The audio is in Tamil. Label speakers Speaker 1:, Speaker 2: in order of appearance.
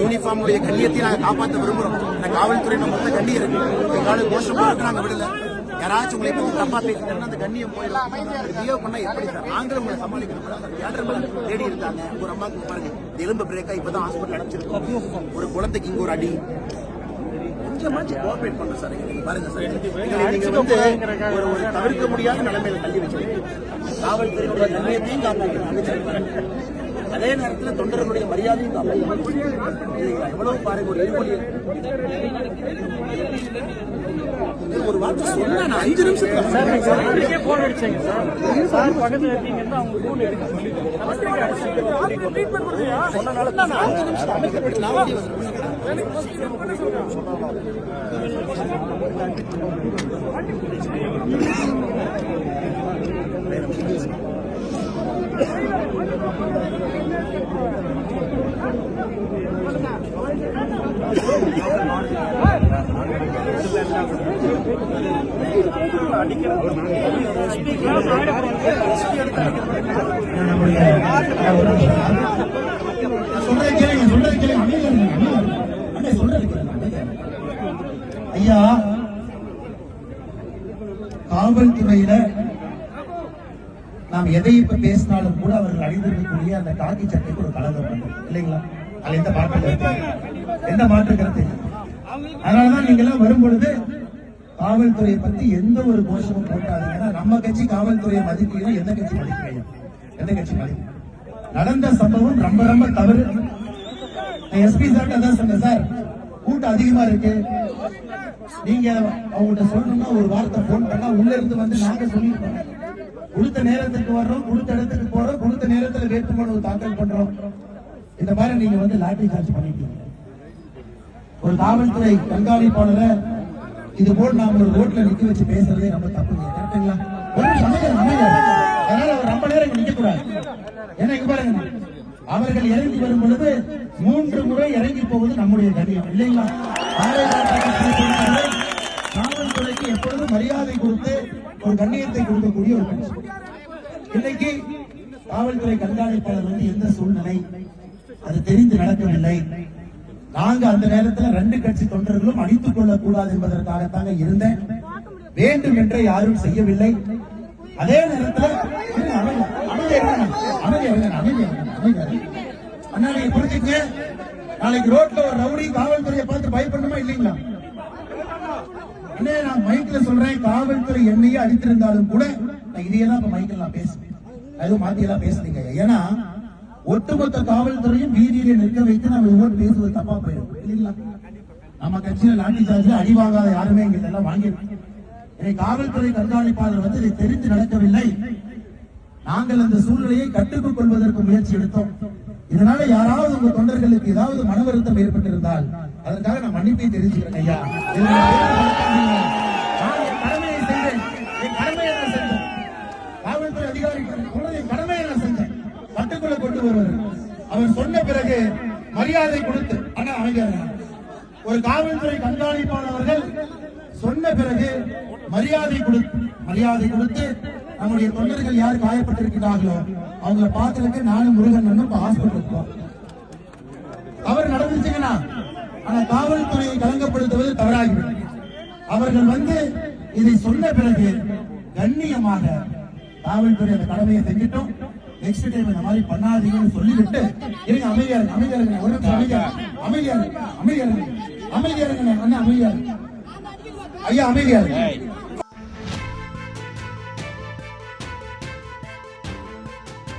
Speaker 1: யூனிஃபார்முடைய கண்ணியத்தை நாங்க காப்பாற்ற விரும்புறோம். இந்த காவல்துறை நம்ம கண்ணியம் இருக்கு. எங்கால கோஷம் போட்டு நாங்க விடல. யாராச்சும் உங்களை பத்தி தப்பா பேசிட்டாங்கன்னா அந்த கண்ணியம் போயிடும். பிஹேவ் பண்ணா எப்படி சார்? நாங்களும் உங்களை சமாளிக்கணும். தியேட்டர் தேடி இருக்காங்க ஒரு அம்மாக்கு பாருங்க. எலும்பு பிரேக்கா இப்பதான் ஹாஸ்பிட்டல் அடைச்சிருக்கோம். ஒரு குழந்தைக்கு இங்க ஒரு அடி. கொஞ்சமாச்சும் கோஆபரேட் பண்ண சார். பாருங்க சார். எங்களை நீங்க வந்து ஒரு ஒரு தவிர்க்க முடியாத நிலைமையில தள்ளி வச்சிருக்கீங்க. காவல்துறையுடைய நிலையத்தையும் காப்பாற்றணும் அதே நேரத்தில் தொண்டர்களுடைய மரியாதையும் காப்பாற்றணும் இது எவ்வளவு பாருங்க ஒரு வார்த்தை சொன்னா நான் அஞ்சு நிமிஷத்துல
Speaker 2: உங்களுக்கே போன் அடிச்சாங்க சார் பக்கத்துல இருக்கீங்கன்னா அவங்க போன் எடுக்க சொல்லி
Speaker 1: சொன்னனால நான் அஞ்சு நிமிஷம் அமைக்கப்பட்டு நான் ஓடி வந்தேன்.
Speaker 3: கேளுங்க கேளுங்க அண்ணே, ஐயா காவல்துறையில நாம் எதை இப்ப பேசினாலும் கூட அவர்கள் அணிந்திருக்கக்கூடிய அந்த காக்கி சட்டைக்கு ஒரு கலகம் இல்லைங்களா? அதுல எந்த பாட்டு எந்த மாற்று கருத்து அதனாலதான் நீங்க எல்லாம் வரும் பொழுது காவல்துறையை பத்தி எந்த ஒரு கோஷமும் போட்டாதீங்க. ஏன்னா நம்ம கட்சி காவல்துறையை மதிக்கலாம் எந்த கட்சி மதிக்கிறீங்க எந்த கட்சி மதிக்கும் நடந்த சம்பவம் ரொம்ப ரொம்ப தவறு. எஸ்பி சார் அதான் சொன்னேன் சார் கூட்டம் அதிகமா இருக்கு. நீங்க அவங்கள்ட்ட சொல்லணும்னா ஒரு வார்த்தை போன் பண்ணா உள்ள இருந்து வந்து நாங்க சொல்லிருக்கோம் கொடுத்த நேரத்துக்கு வர்றோம் கொடுத்த இடத்துக்கு போறோம் கொடுத்த நேரத்துல வேட்புமனு தாக்கல் பண்றோம். இந்த மாதிரி நீங்க வந்து லாட்டரி சார்ஜ் பண்ணிட்டீங்க. ஒரு காவல்துறை கண்காணிப்பாளரை இது போல் நாம ஒரு ரோட்ல நிக்க வச்சு பேசுறதே ரொம்ப தப்புங்க கரெக்டுங்களா ஒரு சமயம் அதனால அவர் ரொம்ப நேரம் இங்க நிக்க கூடாது. ஏன்னா இங்க பாருங்க. அவர்கள் இறங்கி வரும் பொழுது மூன்று முறை இறங்கி போவது நம்முடைய கண்ணியம் இல்லைங்களா? காவல்துறைக்கு எப்பொழுதும் மரியாதை கொடுத்து ஒரு கண்ணியத்தை கொடுக்கக்கூடிய ஒரு கட்சி இன்னைக்கு காவல்துறை கண்காணிப்பாளர் வந்து எந்த சூழ்நிலை? அது தெரிந்து நடக்கவில்லை. நாங்க அந்த நேரத்துல ரெண்டு கட்சி தொண்டர்களும் அடித்துக் கொள்ளக் கூடாது என்பதற்காகத்தாங்க இருந்தேன். வேண்டும் என்று யாரும் செய்யவில்லை. அதே நேரத்தில் இருங்க, அமைதி, நாளைக்கு ரோட்ல ஒரு ரவுடி காவல்துறையை பார்த்து பயப்படணுமா இல்லைங்களா? அண்ணே நான் மைக்ல சொல்றேன் காவல்துறை என்னையே அடித்திருந்தாலும் கூட நான் இதையெல்லாம் இப்ப மைக்கில் நான் பேசுவேன். எதுவும் மாத்தியெல்லாம் பேசுறீங்க ஏன்னா ஒட்டுமொத்த காவல்துறையும் வீதியில நிற்க வைத்து நம்ம ஒவ்வொரு பேசுவது தப்பா போயிடும். இல்லைங்களா? நம்ம கட்சியில லாட்டி சார்ஜ் அடி வாங்காத யாருமே எங்க எல்லாம் வாங்கியிருக்கோம் காவல்துறை கண்காணிப்பாளர் வந்து இதை தெரிந்து நடக்கவில்லை. நாங்கள் அந்த சூழ்நிலையை கட்டுக்குள் கொள்வதற்கு முயற்சி எடுத்தோம். இதனால யாராவது உங்க தொண்டர்களுக்கு ஏதாவது மன வருத்தம் ஏற்பட்டிருந்தால் அதற்காக நான் மன்னிப்பை தெரிஞ்சுக்கிறேன் ஐயா. அவர் சொன்ன பிறகு மரியாதை கொடுத்து ஒரு காவல்துறை கண்காணிப்பாளர்கள் சொன்ன பிறகு மரியாதை கொடுத்து மரியாதை கொடுத்து நம்முடைய தொண்டர்கள் யார் காயப்பட்டிருக்கிறார்களோ அவங்களை பார்க்கறதுக்கு நானும் முருகன் இப்ப ஹாஸ்பிட்டல் இருக்கோம் தவறு நடந்துச்சுங்கன்னா ஆனா காவல்துறையை கலங்கப்படுத்துவது தவறாகிவிடும். அவர்கள் வந்து இதை சொன்ன பிறகு கண்ணியமாக காவல்துறை அந்த கடமையை செஞ்சிட்டோம். நெக்ஸ்ட் டைம் இந்த மாதிரி பண்ணாதீங்கன்னு சொல்லிவிட்டு இருங்க அமைதியா இருங்க அமைதியா இருங்க ஒரு நிமிஷம் அமைதியா இருங்க. அமைதியா இருங்க அமைதியா இருங்க அமைதியா இருங்க அண்ணா அமைதியா இருங்க ஐயா அமைதியா இருங்க